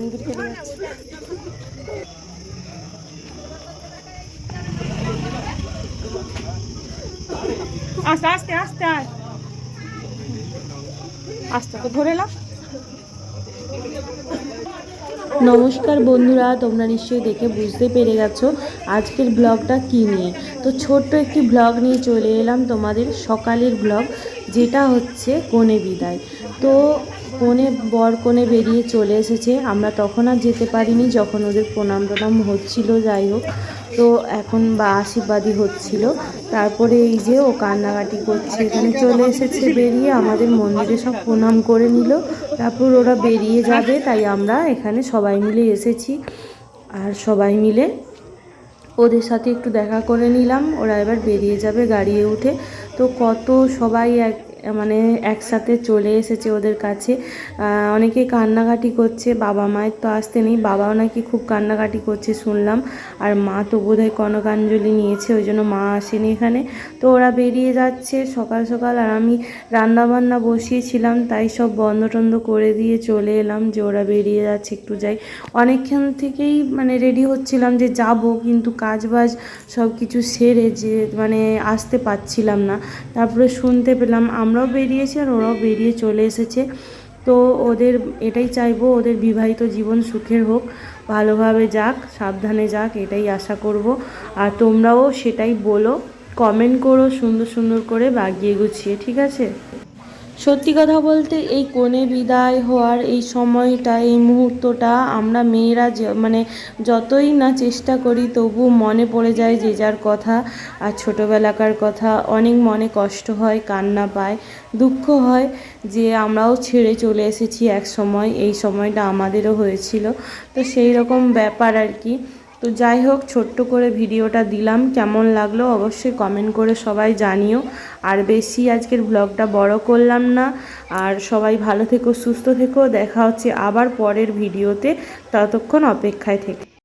মন্দির চলে আস্তে আস্তে আস্তে, আয়। আস্তে তো ধরে লাও নমস্কার বন্ধুরা, তোমরা নিশ্চয়ই দেখে বুঝতে পেরে গেছো আজকের ব্লগটা কী নিয়ে। তো ছোট্ট একটি ব্লগ নিয়ে চলে এলাম তোমাদের সকালের ব্লগ, যেটা হচ্ছে কনে বিদায়। তো কনে বর কনে বেরিয়ে চলে এসেছে। আমরা তখন আর যেতে পারিনি যখন ওদের প্রণাম টনাম হচ্ছিল, যাই হোক। তো এখন বা আশীর্বাদই হচ্ছিল। তারপরে এই যে ও কান্নাকাটি করছে, এখানে চলে এসেছে বেরিয়ে, আমাদের মন্দিরে সব প্রণাম করে নিল। তারপর ওরা বেরিয়ে যাবে, তাই আমরা এখানে সবাই মিলে এসেছি। আর সবাই মিলে ওদের সাথে একটু দেখা করে নিলাম। ওরা এবার বেরিয়ে যাবে গাড়িয়ে উঠে। তো কত সবাই এক মানে একসাথে চলে এসেছে ওদের কাছে। অনেকে কান্নাকাটি করছে, বাবা মায়ের তো আসতে নেই, বাবাও নাকি খুব কান্নাকাটি করছে শুনলাম। আর মা তো বোধহয় কনকাঞ্জলি নিয়েছে, ওই জন্য মা আসেনি এখানে। তো ওরা বেরিয়ে যাচ্ছে সকাল সকাল আর আমি রান্নাবান্না বসিয়েছিলাম, তাই সব বন্ধ টন্ধ করে দিয়ে চলে এলাম যে ওরা বেরিয়ে যাচ্ছে, একটু যাই। অনেকক্ষণ থেকেই মানে রেডি হচ্ছিলাম যে যাব, কিন্তু কাজ বাজ সব কিছু সেরে যে মানে আসতে পারছিলাম না। তারপরে শুনতে পেলাম আমরাও বেরিয়েছি আর ওরাও বেরিয়ে চলে এসেছে। তো ওদের এটাই চাইব, ওদের বিবাহিত জীবন সুখের হোক, ভালোভাবে যাক, সাবধানে যাক, এটাই আশা করব। আর তোমরাও সেটাই বলো কমেন্ট করো সুন্দর সুন্দর করে বাগিয়ে গুছিয়ে, ঠিক আছে? সত্যি কথা বলতে এই কোণে বিদায় হওয়ার এই সময়টা, এই মুহূর্তটা আমরা মেয়েরা মানে যতই না চেষ্টা করি তবু মনে পড়ে যায় যে যার কথা আর ছোটোবেলাকার কথা। অনেক মনে কষ্ট হয়, কান্না পায়, দুঃখ হয় যে আমরাও ছেড়ে চলে এসেছি এক সময়, এই সময়টা আমাদেরও হয়েছিল। তো সেই রকম ব্যাপার আর কি। তো যাই হোক, ছোট্ট করে ভিডিওটা দিলাম। কেমন লাগল অবশ্যই কমেন্ট করে সবাই জানিও। আর বেশি আজকের ব্লগটা বড় করলাম না। আর সবাই ভালো থেকো, সুস্থ থেকো। দেখা হচ্ছে আবার পরের ভিডিওতে। ততক্ষণ অপেক্ষায় থেকে।